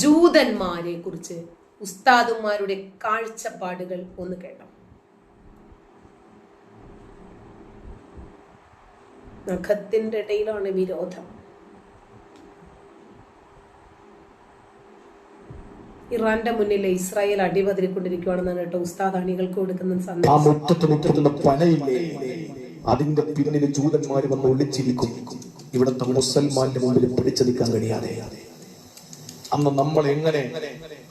ജൂതന്മാരെ കുറിച്ച് ഉസ്താദുമാരുടെ കാഴ്ചപ്പാടുകൾ ഒന്ന് കേട്ടോ. നഖത്തിന്റെ ഇടയിലാണ് വിരോധം. ഇറാന്റെ മുന്നിൽ ഇസ്രായേൽ അടിപതിരിക്കൊണ്ടിരിക്കുകയാണെന്നാണ് കേട്ടോ ഉസ്താദ് അണികൾക്ക് കൊടുക്കുന്ന സന്ദേശം. അതിന്റെ പിന്നിൽ ജൂതന്മാർ വന്ന് ഒളിച്ചിരിക്കും. ഇവിടുത്തെ മുസൽമാന്റെ മുമ്പിൽ പിടിച്ചു നിൽക്കാൻ കഴിയാതെ. അന്ന് നമ്മൾ എങ്ങനെ?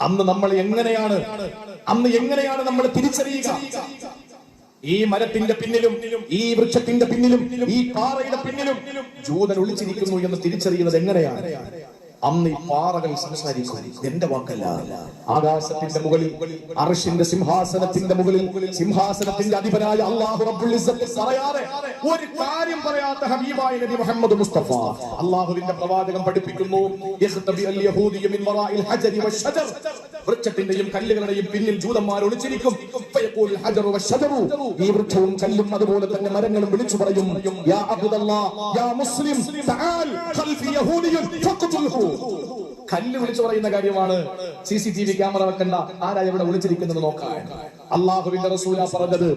അന്ന് നമ്മൾ എങ്ങനെയാണ്? അന്ന് എങ്ങനെയാണ് നമ്മൾ തിരിച്ചറിയുക? ഈ മരത്തിന്റെ പിന്നിലും ഈ വൃക്ഷത്തിന്റെ പിന്നിലും ഈ പാറയുടെ പിന്നിലും ജൂതൻ ഒളിച്ചിരിക്കുന്നു എന്ന് തിരിച്ചറിയുന്നത് എങ്ങനെയാണ്? അന്ന് ഈ പാറകൾ സംസാരിക്കും എന്റെ വാക്കല്ല. ആകാശത്തിന്റെ മുകളിൽ അർഷിന്റെ സിംഹാസനത്തിന്റെ മുകളിൽ സിംഹാസനത്തിന്റെ അധിപനായ അള്ളാഹു പറയാതെ ഒരു കാര്യം പറയാത്ത ഹബീബായ നബി മുഹമ്മദ് മുസ്തഫ. അള്ളാഹുവിന്റെ പ്രവാചകം പഠിപ്പിക്കുന്നു വൃക്ഷത്തിന്റെയും കല്ലുകളുടെയും പിന്നിൽ ജൂതന്മാർ ഒളിച്ചിരിക്കും. ഈ വൃക്ഷവും കല്ലും അതുപോലെ തന്നെ മരങ്ങളും വിളിച്ചു പറയും യാ മുസ്ലിം തആൽ ഖൽഫി കല്ല് വിളിച്ചു പറയുന്ന കാര്യമാണ്. C C T V camera വെക്കണ്ട. ആരാ ഇവിടെ വിളിച്ചിരിക്കുന്നത് നോക്കാൻ? അള്ളാഹുവിന്റെ റസൂല പറഞ്ഞത്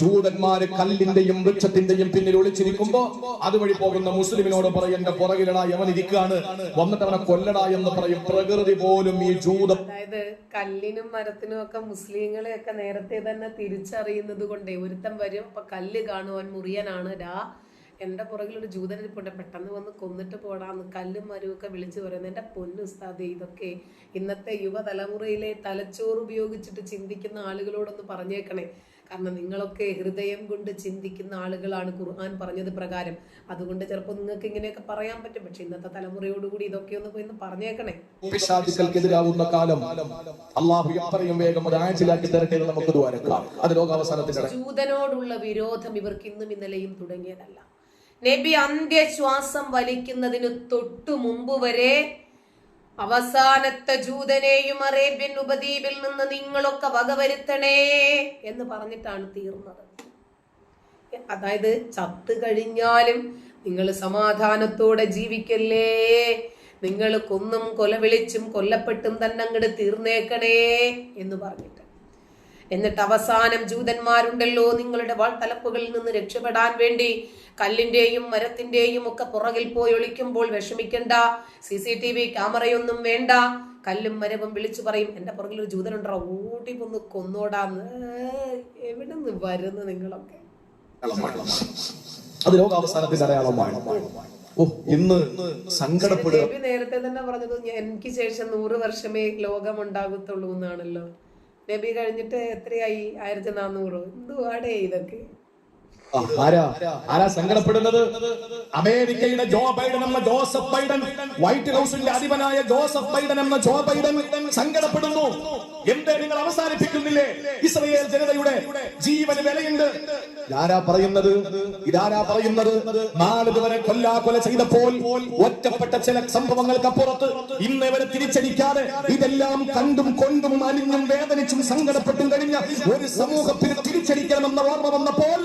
ജൂതന്മാര് കല്ലിന്റെയും വൃക്ഷത്തിന്റെയും പിന്നിൽ ഒളിച്ചിരിക്കുമ്പോ അതുവഴി പോകുന്ന മുസ്ലിമിനോട് പറയും എന്റെ പുറകിലടാ യവൻ ഇരിക്കുകയാണ് വന്നിട്ട് അവനെ കൊല്ലടാ എന്ന് പറയും. പ്രകൃതി പോലും ഈ ജൂത അതായത് കല്ലിനും മരത്തിനും ഒക്കെ മുസ്ലിങ്ങളെ ഒക്കെ നേരത്തെ തന്നെ തിരിച്ചറിയുന്നത് കൊണ്ടേ ഒരുത്തം വരും കല്ല് കാണുവാൻ മുറിയനാണ്. രാ എന്റെ പുറകിൽ ഒരു ജൂതൻ ഇരിപ്പുണ്ട് പെട്ടെന്ന് വന്ന് കൊന്നിട്ട് പോടാന്ന് കല്ലും മരവും ഒക്കെ വിളിച്ചു പറയുന്നത് എന്റെ പൊന്നു ഉസ്താദെ ഇതൊക്കെ ഇന്നത്തെ യുവതലമുറയിലെ തലച്ചോറ് ഉപയോഗിച്ചിട്ട് ചിന്തിക്കുന്ന ആളുകളോടൊന്ന് പറഞ്ഞേക്കണേ. കാരണം നിങ്ങളൊക്കെ ഹൃദയം കൊണ്ട് ചിന്തിക്കുന്ന ആളുകളാണ് ഖുർആൻ പറഞ്ഞത് പ്രകാരം. അതുകൊണ്ട് ചിലപ്പോൾ നിങ്ങൾക്ക് ഇങ്ങനെയൊക്കെ പറയാൻ പറ്റും. പക്ഷെ ഇന്നത്തെ തലമുറയോടുകൂടി ഇതൊക്കെ ഒന്ന് പോയി പറഞ്ഞേക്കണേ. പിശാചുക്കൾക്കെതിരാവുന്ന കാലം അള്ളാഹു എത്രയും വേഗം ആഴ്ചയിലാക്കി തരട്ടെ നമുക്ക് അത് ജൂതനോടുള്ള വിരോധം ഇവർക്ക് ഇന്നും ഇന്നലെയും തുടങ്ങിയതല്ല. നബി അന്ത്യശ്വാസം വലിക്കുന്നതിന് തൊട്ടു മുമ്പ് വരെ അവസാനത്തെ ജൂതനെയും അറേബ്യൻ ഉപദ്വീപിൽ നിന്ന് നിങ്ങളൊക്കെ വകവരുത്തണേ എന്ന് പറഞ്ഞിട്ടാണ് തീർന്നത്. അതായത് ചത്തു കഴിഞ്ഞാലും നിങ്ങൾ സമാധാനത്തോടെ ജീവിക്കല്ലേ? നിങ്ങൾ കൊന്നും കൊലവിളിച്ചും കൊല്ലപ്പെട്ടും തന്നെ അങ്ങോട്ട് തീർന്നേക്കണേ എന്ന് പറഞ്ഞിട്ട്. എന്നിട്ട് അവസാനം ജൂതന്മാരുണ്ടല്ലോ നിങ്ങളുടെ വാൾത്തലപ്പുകളിൽ നിന്ന് രക്ഷപ്പെടാൻ വേണ്ടി കല്ലിന്റെയും മരത്തിന്റെയും ഒക്കെ പുറകിൽ പോയി ഒളിക്കുമ്പോൾ വിഷമിക്കണ്ട സി സി ടി വി ക്യാമറയൊന്നും വേണ്ട കല്ലും മരവും വിളിച്ചു പറയും. എന്റെ പുറകിൽ ഒരു ജൂതനുണ്ടോ? ഓടി പൊന്ന് കൊന്നോടാന്ന് എവിടെ നിന്ന് വരുന്നു നിങ്ങളൊക്കെ? അത് ലോകാവസാനത്തിന്റെ അടയാളമാണ് ഓ ഇന്ന് സങ്കടപ്പെടുക. നേരത്തെ തന്നെ പറഞ്ഞത് "ഞാൻ- എനിക്ക് ശേഷം നൂറ് വർഷമേ ലോകം ഉണ്ടാകത്തുള്ളൂ എന്നാണല്ലോ. നബി കഴിഞ്ഞിട്ട് എത്രയായി? ആയിരത്തി നാനൂറ് എന്തുവാടേ ഇതൊക്കെ? ആരാ? സങ്കടപ്പെടുന്നത്? അമേരിക്കയുടെ ജോ ബൈഡൻ എന്ന ജോസഫ് ബൈഡൻ വൈറ്റ് ഹൗസിന്റെ അധിപനായ ജോസഫ് ബൈഡൻ എന്ന ജോ ബൈഡൻ സങ്കടപ്പെടുന്നു. എന്തേ നിങ്ങൾ അവസാനിപ്പിക്കുന്നില്ലേ? ഇസ്രയേൽ ജനതയുടെ ജീവന് വിലയുണ്ട്. ഇതാരാ പറയുന്നത്? ഇതാരാ പറയുന്നത്? നാളിതുവരെ കൊല്ലാ കൊല ചെയ്തപ്പോൾ ഒറ്റപ്പെട്ട ചില സംഭവങ്ങൾക്കപ്പുറത്ത് ഇന്ന് ഇവരെ തിരിച്ചടിക്കാതെ ഇതെല്ലാം കണ്ടും കൊണ്ടും അലിഞ്ഞും വേദനിച്ചും സങ്കടപ്പെട്ടും കഴിഞ്ഞ ഒരു സമൂഹത്തിന് തിരിച്ചടിക്കണമെന്ന ഓർമ്മ വന്നപ്പോൾ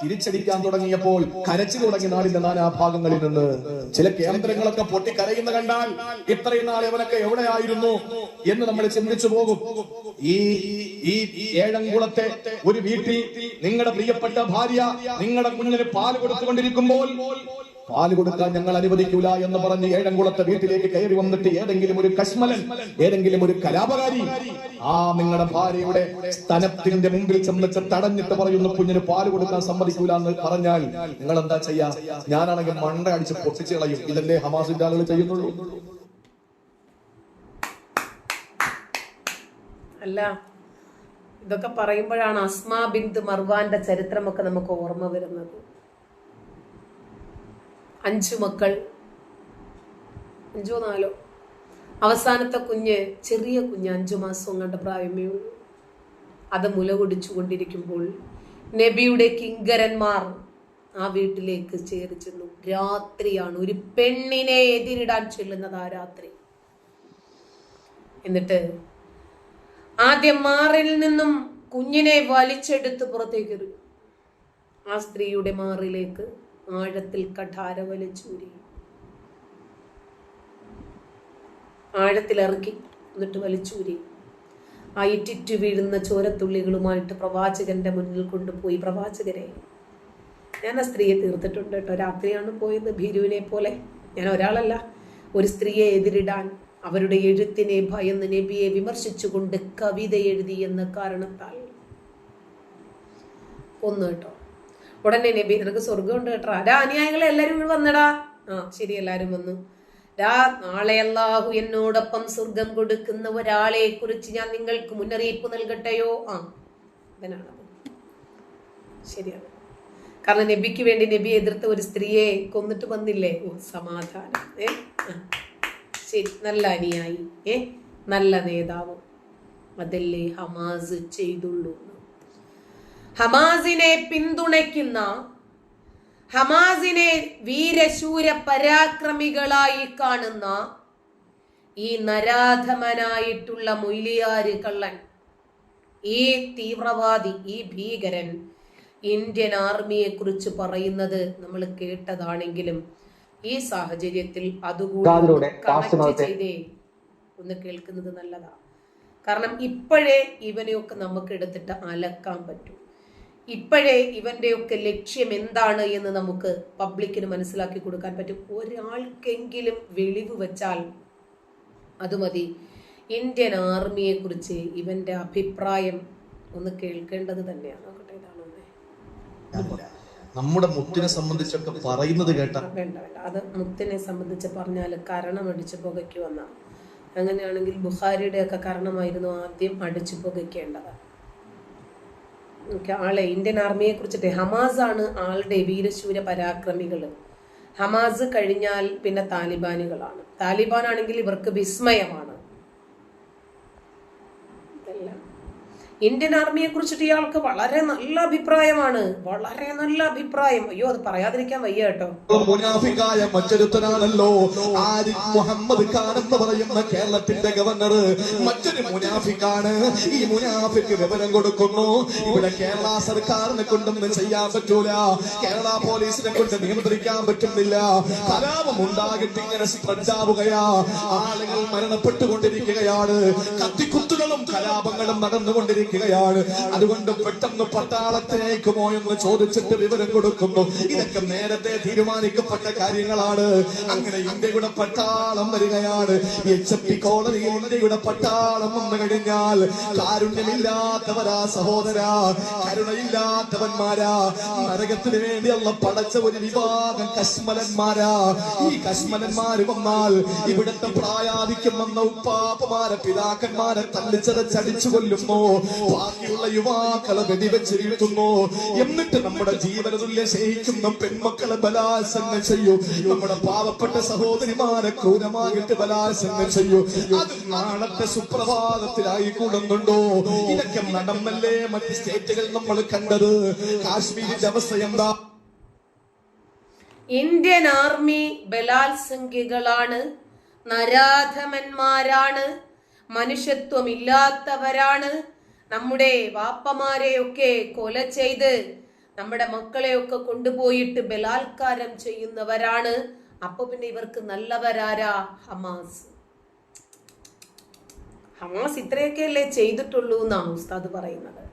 തിരിച്ചടിക്കാൻ തുടങ്ങിയപ്പോൾ കരച്ചു തുടങ്ങി നാടിന്റെ നാനാഭാഗങ്ങളിൽ നിന്ന്. ചില കേന്ദ്രങ്ങളൊക്കെ പൊട്ടി കരയുന്ന കണ്ടാൽ ഇത്രയും നാൾ ഇവനൊക്കെ എവിടെയായിരുന്നു എന്ന് നമ്മൾ ചിന്തിച്ചു പോകും. ഈ ഈ ഏഴംകുളത്തെ ഒരു വീട്ടിൽ നിങ്ങളുടെ പ്രിയപ്പെട്ട ഭാര്യ നിങ്ങളുടെ കുഞ്ഞിന് പാൽ കൊടുത്തുകൊണ്ടിരിക്കുമ്പോൾ പാൽ കൊടുക്കാൻ ഞങ്ങൾ അനുവദിക്കൂല എന്ന് പറഞ്ഞ് ഏഴംകുളത്തെ വീട്ടിലേക്ക് കയറി വന്നിട്ട് ഏതെങ്കിലും ഒരു കശ്മലൻ ഏതെങ്കിലും ഒരു കലാപകാരി ആ നിങ്ങളുടെ ഭാര്യയുടെ സ്ഥലത്തിന്റെ മുമ്പിൽ ചെന്നിച്ച് തടഞ്ഞിട്ട് പറയുന്ന കുഞ്ഞിന് പാൽ കൊടുക്കാൻ സമ്മതിക്കൂല എന്ന് പറഞ്ഞാൽ നിങ്ങൾ എന്താ ചെയ്യാ? ഞാനാണെങ്കിൽ മണ്ട അടിച്ച് പൊട്ടിച്ചു കളയും. ഇതല്ലേ ഹമാസിന്റെ ആളുകൾ ചെയ്യുന്നുള്ളൂ. അല്ല ഇതൊക്കെ പറയുമ്പോഴാണ് അസ്മാ ബിന്ദ് മർവാന്റെ ചരിത്രമൊക്കെ നമുക്ക് ഓർമ്മ വരുന്നത്. അഞ്ചു മക്കൾ. അഞ്ചോ നാലോ. അവസാനത്തെ കുഞ്ഞ് ചെറിയ കുഞ്ഞ് അഞ്ചു മാസം കണ്ട പ്രായമേ ഉള്ളൂ. അത് മുല കുടിച്ചുകൊണ്ടിരിക്കുമ്പോൾ നബിയുടെ കിങ്കരന്മാർ ആ വീട്ടിലേക്ക് ചേറി ചെന്നു. രാത്രിയാണ് ഒരു പെണ്ണിനെ എതിരിടാൻ ചെല്ലുന്നത് ആ രാത്രി. എന്നിട്ട് ആദ്യം മാറിൽ നിന്നും കുഞ്ഞിനെ വലിച്ചെടുത്ത് പുറത്തേക്ക് ആ സ്ത്രീയുടെ മാറിലേക്ക് ആഴത്തിൽ കഠാര വലിച്ചൂരി ആഴത്തിലിറക്കി എന്നിട്ട് വലിച്ചൂരി ആ വീഴുന്ന ചോരത്തുള്ളികളുമായിട്ട് പ്രവാചകന്റെ മുന്നിൽ കൊണ്ടുപോയി. പ്രവാചകരെ ഞാൻ ആ സ്ത്രീയെ തീർത്തിട്ടുണ്ട് കേട്ടോ. രാത്രിയാണ് പോയത് ഭീരുവിനെ പോലെ. ഞാൻ ഒരാളല്ല. ഒരു സ്ത്രീയെ എതിരിടാൻ അവരുടെ എഴുത്തിനെ ഭയന്ന് നബിയെ വിമർശിച്ചുകൊണ്ട് കവിത എഴുതി എന്ന കാരണത്താൽ. കൊന്നു കേട്ടോ. ഉടനെ നബി നിനക്ക് സ്വർഗം ഉണ്ട് കേട്ടോ. അതാ അനുയായികളെ എല്ലാരും ഇവിടെ വന്നടാ. ആ ശരി എല്ലാരും വന്നു. രാ നാളെ അല്ലാഹു എന്നോടൊപ്പം സ്വർഗം കൊടുക്കുന്ന ഒരാളെ കുറിച്ച് ഞാൻ നിങ്ങൾക്ക് മുന്നറിയിപ്പ് നൽകട്ടെയോ? ആ ഇതിനാണ് ശരിയാണ്. കാരണം നബിക്ക് വേണ്ടി നബി എതിർത്ത ഒരു സ്ത്രീയെ കൊന്നിട്ട് വന്നില്ലേ? ഓ സമാധാനം. ഏ. ശരി നല്ല അനുയായി. ഏ നല്ല നേതാവ്. അതല്ലേ ഹമാസ് ചെയ്തുള്ളൂ. ഹമാസിനെ പിന്തുണയ്ക്കുന്ന ഹമാസിനെ വീരശൂര പരാക്രമികളായി കാണുന്ന ഈ നരാധമനായിട്ടുള്ള മൊയ്ലിയാര് കള്ളൻ ഈ തീവ്രവാദി ഈ ഭീകരൻ ഇന്ത്യൻ ആർമിയെ കുറിച്ച് പറയുന്നത് നമ്മൾ കേട്ടതാണെങ്കിലും ഈ സാഹചര്യത്തിൽ അതുകൂടി ഒന്ന് കേൾക്കുന്നത് നല്ലതാ. കാരണം ഇപ്പോഴേ ഇവനെയൊക്കെ നമുക്ക് എടുത്തിട്ട് അലക്കാൻ പറ്റും. ഇപ്പോഴേ ഇവന്റെയൊക്കെ ലക്ഷ്യം എന്താണ് എന്ന് നമുക്ക് പബ്ലിക്കിന് മനസ്സിലാക്കി കൊടുക്കാൻ പറ്റും. ഒരാൾക്കെങ്കിലും വെളിവ് വെച്ചാൽ അത് മതി. ഇന്ത്യൻ ആർമിയെ കുറിച്ച് ഇവന്റെ അഭിപ്രായം ഒന്ന് കേൾക്കേണ്ടത് തന്നെയാണ്. നമ്മുടെ മുത്തിനെ സംബന്ധിച്ചൊക്കെ പറയുന്നത് കേട്ട വേണ്ട വേണ്ട അത് മുത്തിനെ സംബന്ധിച്ച് പറഞ്ഞാൽ കരണം അടിച്ചു പുകയ്ക്ക് വന്ന. അങ്ങനെയാണെങ്കിൽ ബുഹാരിയുടെ ഒക്കെ കരണമായിരുന്നു ആദ്യം അടിച്ചു പുകയ്ക്കേണ്ടത്. ആളെ ഇന്ത്യൻ ആർമിയെ കുറിച്ചിട്ട് ഹമാസ് ആണ് ആളുടെ വീരശൂര പരാക്രമികൾ ഹമാസ് കഴിഞ്ഞാൽ പിന്നെ താലിബാനുകളാണ്. താലിബാൻ ആണെങ്കിൽ ഇവർക്ക് വിസ്മയമാണ് ഇതെല്ലാം ഇന്ത്യൻ ആർമിയെ കുറിച്ചിട്ട് ഇയാൾക്ക് വളരെ നല്ല അഭിപ്രായമാണ്. വളരെ നല്ല അഭിപ്രായം. അയ്യോ അത് പറയാതിരിക്കാൻ വയ്യ കേട്ടോ. മുനാഫിക്കായ മറ്റൊരുത്തനാണല്ലോ. മുഹമ്മദ് ഖാൻ എന്ന് പറയുന്ന കേരളത്തിന്റെ ഗവർണർ. മറ്റൊരു മുനാഫിക്കാണ്. ഈ മുനാഫിക്ക് വിവരം കൊടുക്കുന്നു. ഇവിടെ കേരള സർക്കാരിനെ കൊണ്ടൊന്നും ചെയ്യാൻ പറ്റൂല. കേരള പോലീസിനെ കൊണ്ട് നിയന്ത്രിക്കാൻ പറ്റുന്നില്ല. കലാപം ഉണ്ടാകിട്ട് ഇങ്ങനെ സ്പ്രെഡ് ആളുകൾ മരണപ്പെട്ടുകൊണ്ടിരിക്കുകയാണ്. കത്തിക്കുത്തുകളും കലാപങ്ങളും നടന്നുകൊണ്ടിരിക്കുകയാണ് അതുകൊണ്ട് പെട്ടെന്ന് പട്ടാളത്തിലേക്ക് പോയെന്ന് ചോദിച്ചിട്ട് വിവരം കൊടുക്കുന്നു. ഇതൊക്കെ നേരത്തെ തീരുമാനിക്കപ്പെട്ട കാര്യങ്ങളാണ്. അങ്ങനെ ഇന്ത്യയുടെ പട്ടാളം വരികയാണ്. എച്ച് പി കോളനി ഇന്ത്യയുടെ പട്ടാളം വന്നു കഴിഞ്ഞാൽ കാരുണ്യമില്ലാത്തവരാ സഹോദരാ കരുണയില്ലാത്തവന്മാരാ നരകത്തിന് വേണ്ടിയുള്ള പടച്ച ഒരു വിഭാഗം കശ്മലന്മാരാ. ഈ കശ്മലന്മാര് വന്നാൽ ഇവിടുത്തെ പ്രായാധിക്യം വന്ന ഉപ്പാപ്പമാരെ പിതാക്കന്മാരെ തല്ലിച്ചതച്ചടിച്ചു കൊല്ലുന്നു. ബാക്കിയുള്ള യുവാക്കളെ വെടിവെച്ചിരിക്കുന്നു എന്നിട്ട് നമ്മുടെ ജീവനതുല്യ സ്നേഹിക്കുന്ന പെൺമക്കളെ ബലാത്സംഗം ചെയ്യൂ. നമ്മുടെ പാവപ്പെട്ട സഹോദരിമാരെ ക്രൂരമായിട്ട് ബലാത്സംഗം ചെയ്യൂ. അത് നാളത്തെ സുപ്രഭാതത്തിലായി കൂടുന്നുണ്ടോ? ഇതൊക്കെ നടന്നല്ലേ മറ്റ് സ്റ്റേറ്റുകൾ നമ്മൾ കണ്ടത്? കാശ്മീരിന്റെ അവസ്ഥ എന്താ? ഇന്ത്യൻ ആർമി ബലാത്സംഖ്യകളാണ് നരാധമന്മാരാണ് മനുഷ്യത്വമില്ലാത്തവരാണ് നമ്മുടെ വാപ്പമാരെയൊക്കെ കൊല ചെയ്ത് നമ്മുടെ മക്കളെയൊക്കെ കൊണ്ടുപോയിട്ട് ബലാത്കാരം ചെയ്യുന്നവരാണ്. അപ്പൊ പിന്നെ ഇവർക്ക് നല്ലവരാരാ? ഹമാസ്. ഹമാസ് ഇത്രയൊക്കെ അല്ലേ ചെയ്തിട്ടുള്ളൂ എന്നാണ് ഉസ്താദ് പറയുന്നത്.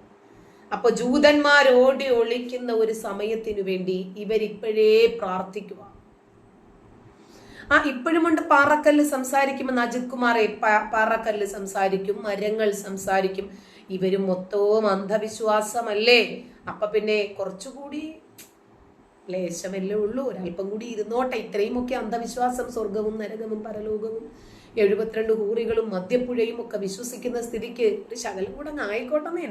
അപ്പൊ ജൂതന്മാർ ഓടി ഒളിക്കുന്ന ഒരു സമയത്തിനു വേണ്ടി ഇവരിപ്പോഴേ പ്രാർത്ഥിക്കുക ആ ഇപ്പോഴുമുണ്ട് പാറക്കല്ല് സംസാരിക്കുമെന്ന് അജിത് കുമാറെ പാറക്കല്ല് സംസാരിക്കും മരങ്ങൾ സംസാരിക്കും. ഇവർ മൊത്തവും അന്ധവിശ്വാസമല്ലേ? അപ്പൊ പിന്നെ കുറച്ചുകൂടി ലേശമല്ലേ ഉള്ളൂ. ഒരല്പം കൂടി ഇരുന്നോട്ടെ. ഇത്രയുമൊക്കെ അന്ധവിശ്വാസം സ്വർഗവും നരകവും പരലോകവും എഴുപത്തിരണ്ട് ഹൂറികളും മദ്യപ്പുഴയും ഒക്കെ വിശ്വസിക്കുന്ന സ്ഥിതിക്ക് ഒരു ശകലം കൂടെ ആയിക്കോട്ടെന്നേ